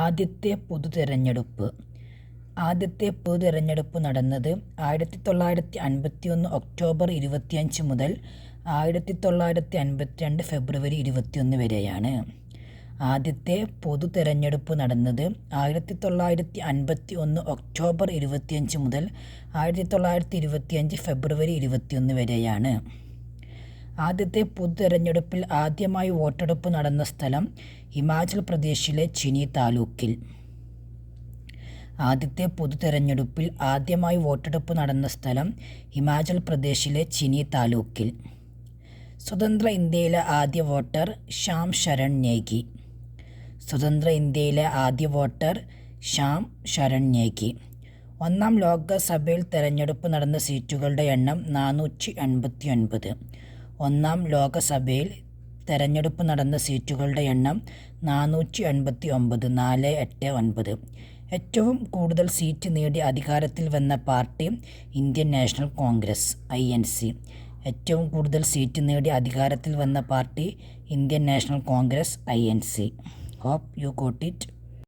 ആദ്യത്തെ പൊതു തിരഞ്ഞെടുപ്പ് ആദ്യത്തെ പൊതു തിരഞ്ഞെടുപ്പ് നടന്നത് ആയിരത്തി തൊള്ളായിരത്തി അൻപത്തി ഒന്ന് ഒക്ടോബർ ഇരുപത്തിയഞ്ച് മുതൽ ആയിരത്തി തൊള്ളായിരത്തി അൻപത്തി രണ്ട് ഫെബ്രുവരി ഇരുപത്തിയൊന്ന് വരെയാണ്. ആദ്യത്തെ പൊതു തിരഞ്ഞെടുപ്പ് നടന്നത് ആയിരത്തി തൊള്ളായിരത്തി അൻപത്തി ഒന്ന് ഒക്ടോബർ ഇരുപത്തിയഞ്ച് മുതൽ ആയിരത്തി തൊള്ളായിരത്തി ഇരുപത്തിയഞ്ച് ഫെബ്രുവരി ഇരുപത്തിയൊന്ന് വരെയാണ്. ആദ്യത്തെ പൊതു തിരഞ്ഞെടുപ്പിൽ ആദ്യമായി വോട്ടെടുപ്പ് നടന്ന സ്ഥലം ഹിമാചൽ പ്രദേശിലെ ചിനി താലൂക്കിൽ. ആദ്യത്തെ പൊതു തിരഞ്ഞെടുപ്പിൽ ആദ്യമായി വോട്ടെടുപ്പ് നടന്ന സ്ഥലം ഹിമാചൽ പ്രദേശിലെ ചിനി താലൂക്കിൽ. സ്വതന്ത്ര ഇന്ത്യയിലെ ആദ്യ വോട്ടർ ശ്യാം ശരൺ നേഗി സ്വതന്ത്ര ഇന്ത്യയിലെ ആദ്യ വോട്ടർ ശ്യാം ശരൺ നേഗി ഒന്നാം ലോകസഭയിൽ തെരഞ്ഞെടുപ്പ് നടന്ന സീറ്റുകളുടെ എണ്ണം നാനൂറ്റി എൺപത്തി ഒൻപത് ഒന്നാം ലോകസഭയിൽ തെരഞ്ഞെടുപ്പ് നടന്ന സീറ്റുകളുടെ എണ്ണം നാനൂറ്റി എൺപത്തി ഒമ്പത് നാല് എട്ട് ഒൻപത്. ഏറ്റവും കൂടുതൽ സീറ്റ് നേടി അധികാരത്തിൽ വന്ന party Indian National Congress I N C. ഏറ്റവും കൂടുതൽ സീറ്റ് നേടി അധികാരത്തിൽ വന്ന party Indian National Congress I N C. Hope you got it.